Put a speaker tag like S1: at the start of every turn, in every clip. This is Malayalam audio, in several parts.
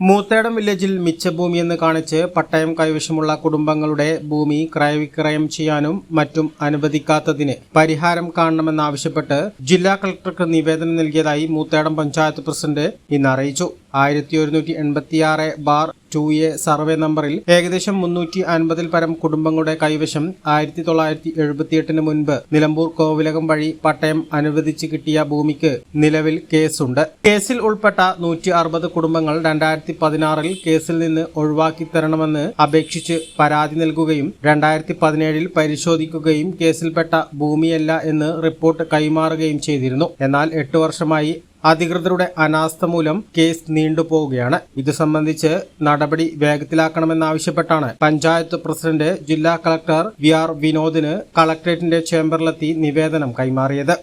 S1: Moothedam വില്ലേജിൽ മിച്ചഭൂമി എന്ന് കാണിച്ച് പട്ടയം കൈവശമുള്ള കുടുംബങ്ങളുടെ ഭൂമി ക്രയവിക്രയം ചെയ്യാനും മറ്റും അനുവദിക്കാത്തതിന് പരിഹാരം കാണണമെന്നാവശ്യപ്പെട്ട് ജില്ലാ കളക്ടർക്ക് നിവേദനം നൽകിയതായി മൂത്തേടം പഞ്ചായത്ത് പ്രസിഡന്റ് ഇന്ന് അറിയിച്ചു. ആയിരത്തി ഒരുന്നൂറ്റി എൺപത്തിയാറ് ബാർ ടു എ സർവേ നമ്പറിൽ ഏകദേശം മുന്നൂറ്റി അൻപതിൽ പരം കുടുംബങ്ങളുടെ കൈവശം ആയിരത്തി തൊള്ളായിരത്തി എഴുപത്തിയെട്ടിന് മുൻപ് നിലമ്പൂർ കോവിലകം വഴി പട്ടയം അനുവദിച്ച് കിട്ടിയ ഭൂമിക്ക് നിലവിൽ കേസുണ്ട്. കേസിൽ ഉൾപ്പെട്ട നൂറ്റി അറുപത് കുടുംബങ്ങൾ രണ്ടായിരത്തി പതിനാറിൽ കേസിൽ നിന്ന് ഒഴിവാക്കി തരണമെന്ന് അപേക്ഷിച്ച് പരാതി നൽകുകയും രണ്ടായിരത്തി പതിനേഴിൽ പരിശോധിക്കുകയും കേസിൽപ്പെട്ട ഭൂമിയല്ല എന്ന് റിപ്പോർട്ട് കൈമാറുകയും ചെയ്തിരുന്നു. എന്നാൽ എട്ട് വർഷമായി അധികൃതരുടെ അനാസ്ഥ മൂലം കേസ് നീണ്ടുപോവുകയാണ്. ഇത് സംബന്ധിച്ച് നടപടി വേഗത്തിലാക്കണമെന്നാവശ്യപ്പെട്ടാണ് പഞ്ചായത്ത് പ്രസിഡന്റ് ജില്ലാ കളക്ടർ വി ആർ വിനോദിന് കളക്ടറേറ്റിന്റെ ചേംബറിലെത്തി നിവേദനം കൈമാറിയത്.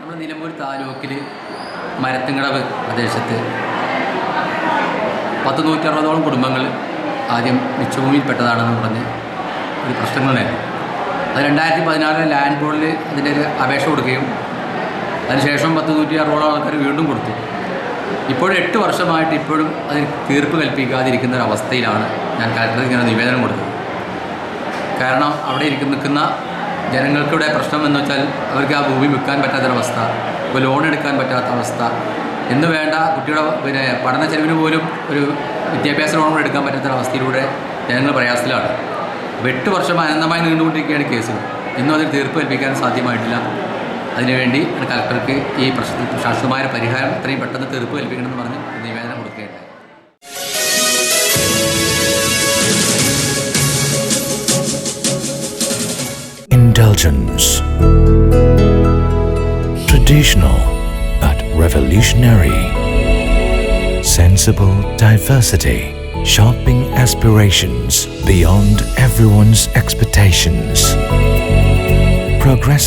S2: നമ്മൾ നിലമ്പൂർ താലൂക്കിൽ മരത്തിങ്കടവ് പ്രദേശത്ത് പത്ത് നൂറ്ററുപതോളം കുടുംബങ്ങൾ ആദ്യം മിച്ചഭൂമിയിൽപ്പെട്ടതാണെന്ന് പറഞ്ഞ് ഒരു പ്രശ്നങ്ങളുണ്ടായിരുന്നു അത് രണ്ടായിരത്തി പതിനാറിൽ ലാൻഡ് ബോർഡിൽ അതിന്റെ ഒരു അപേക്ഷ കൊടുക്കുകയും അതിനുശേഷം പത്ത് നൂറ്റി അറുപതോളം ആൾക്കാർ വീണ്ടും കൊടുത്തു. ഇപ്പോഴും എട്ട് വർഷമായിട്ട് ഇപ്പോഴും അതിന് തീർപ്പ് കൽപ്പിക്കാതിരിക്കുന്ന ഒരു അവസ്ഥയിലാണ് ഞാൻ കലക്ടർ ഇങ്ങനെ നിവേദനം കൊടുത്തത്. കാരണം അവിടെ ഇരിക്കുന്ന നിൽക്കുന്ന ജനങ്ങൾക്കിവിടെ പ്രശ്നം എന്ന് വെച്ചാൽ അവർക്ക് ആ ഭൂമി വിൽക്കാൻ പറ്റാത്തൊരവസ്ഥ ഇപ്പോൾ ലോൺ എടുക്കാൻ പറ്റാത്ത അവസ്ഥ എന്ന് വേണ്ട കുട്ടിയുടെ പിന്നെ പഠന ചെലവിന് പോലും ഒരു വിദ്യാഭ്യാസ ലോൺ കൂടെ എടുക്കാൻ പറ്റാത്തൊരവസ്ഥയിലൂടെ ജനങ്ങൾ പ്രയാസത്തിലാണ്. എട്ട് വർഷം അനന്തമായി നീണ്ടുകൊണ്ടിരിക്കുകയാണ് കേസ് ഇന്നും അതിൽ തീർപ്പ് കൽപ്പിക്കാൻ സാധ്യമായിട്ടില്ല. അതിനുവേണ്ടി കളക്ടർക്ക് ഈ പ്രശ്നത്തിൽ ശാശ്വതമായ പരിഹാരം എത്രയും പെട്ടെന്ന് തീർപ്പ് കൽപ്പിക്കണമെന്ന് പറഞ്ഞ് നിവേദനം കൊടുക്കുകയുണ്ടായി
S3: Indulgence. Traditional but revolutionary. Sensible diversity. Shopping aspirations beyond everyone's expectations.